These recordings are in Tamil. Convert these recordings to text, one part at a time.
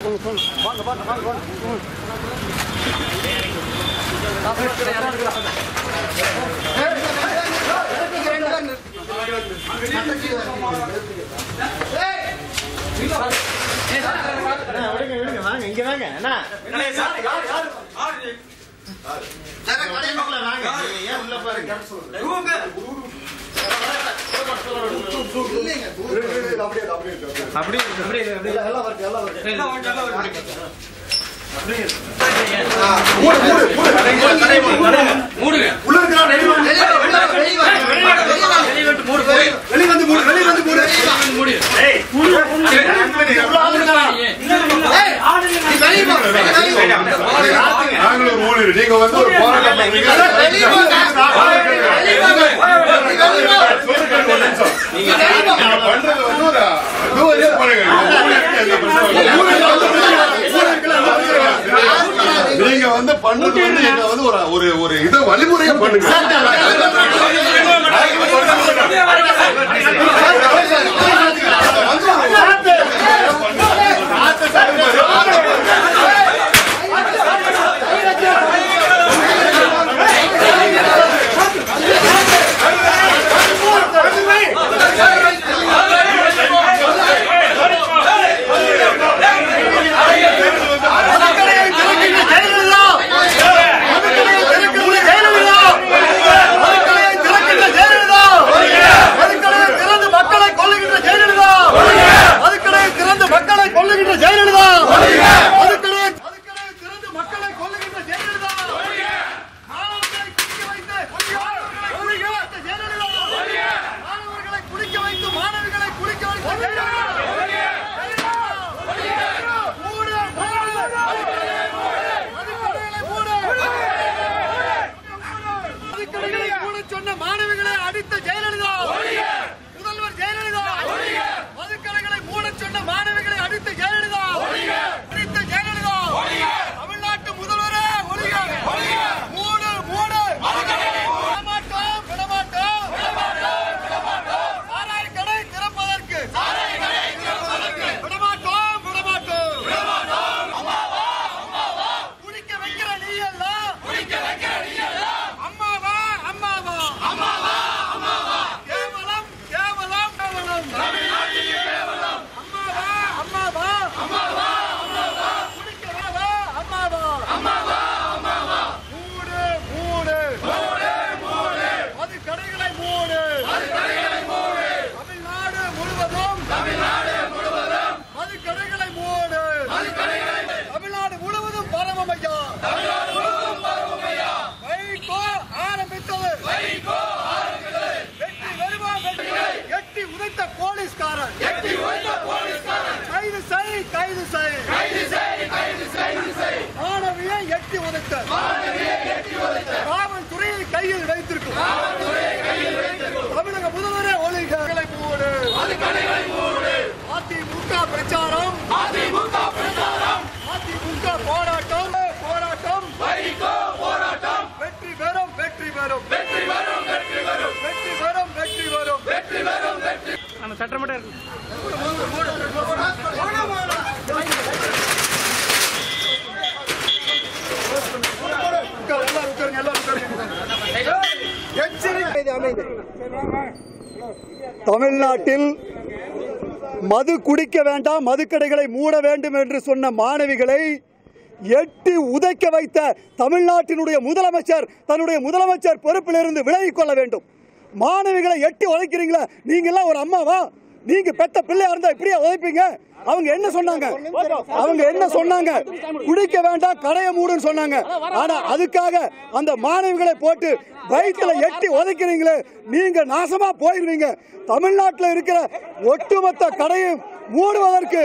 வாங்க வாங்க வாங்க வாங்க ம். விடுங்க விடுங்க வாங்க இங்க வாங்க அண்ணா உள்ள வாங்க நீங்க ஏன் உள்ள பாருங்க அப்படியே அப்படியே அப்படியே எல்லாம் வருது எல்லாம் வருது. நாங்களும் மூணு நீங்க வந்து ஒரு போராட்டம் பண்றீங்க. நீங்க பண்றது வந்து ஒரு do it பண்ணுங்க. வந்து பண்றது வந்து நீங்க வந்து ஒரு ஒரு ஒரு இதை வழிமுறையை பண்ணுங்க மக்களை கொல்லுகின்ற ஜெயலலிதா அதுக்கடை திறந்து மக்களை கொல்லுகின்ற ஜெயலலிதா அதுக்கடை அதுக்கடை திறந்து மக்களை கொல்லுகின்ற ஜெயலலிதா மாணவர்களை குடிக்க வைத்து மாணவர்களை குடிக்க வைத்த ஜெயலலிதா மாணவர்களை குடிக்க வைத்து மாணவிகளை குடிக்க வைத்த ஜெயலலிதா மூடு, மூடு. மதுக்கடைகளை மூடு. மதுக்கடைகளை மூடச் சொன்ன மாணவிகளை அடித்த அதிமுக பிரச்சாரம். அதிமுக பிரச்சாரம். அதிமுக போராட்டம். போராட்டம். வைகோ போராட்டம். வெற்றி பெறும் வெற்றி பெறும். வெற்றி பெறும் வெற்றி பெறும். வெற்றி பெறும் வெற்றி பெறும். வெற்றி பெறும் வெற்றி நம்ம சட்டமன்ற எச்சரிக்கை தமிழ்நாட்டில் மது குடிக்க வேண்டாம் மதுக்கடைகளை மூட வேண்டும் என்று சொன்ன மாணவிகளை எட்டி உதைக்க வைத்த தமிழ்நாட்டினுடைய முதலமைச்சர் தன்னுடைய முதலமைச்சர் பொறுப்பிலிருந்து விலகிக் கொள்ள வேண்டும். மாணவிகளை எட்டி உழைக்கிறீங்களா நீங்க ஒரு அம்மாவா? நீங்க பெத்த பிள்ளையா இருந்தா இப்படியா உதைப்பீங்க? அவங்க என்ன சொன்னாங்க? அவங்க என்ன சொன்னாங்க? குடிக்க வேண்டாம் கடையை மூடுன்னு சொன்னாங்க. ஆனா அதுக்காக அந்த மாணவிகளை போட்டு வயிற்றுல எட்டி உதைக்கிறீங்களே நீங்க நாசமா போயிருவீங்க. தமிழ்நாட்டில் இருக்கிற ஒட்டுமொத்த கடையும் மூடுவதற்கு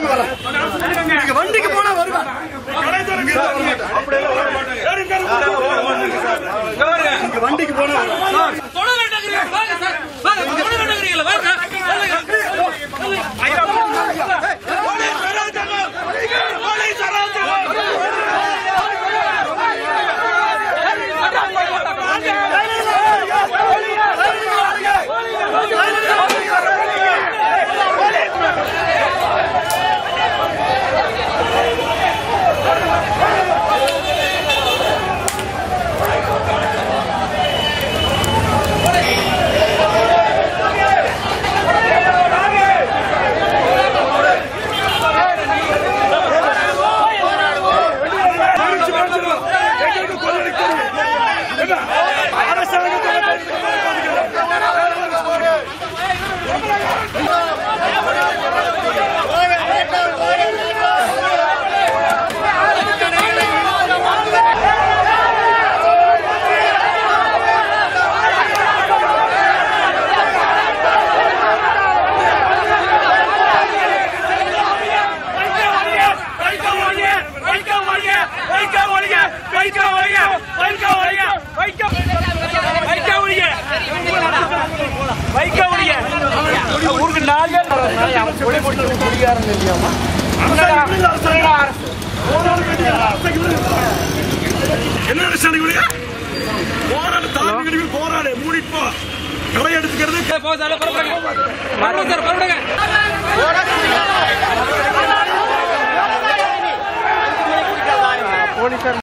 நீங்க வண்டிக்கு போனா வருவேன். நீங்க வண்டிக்கு போனா என்ன அரசாணிகளுடைய போராடு போராடு மூடிப்போ களை எடுத்துக்கிறது போதால சார்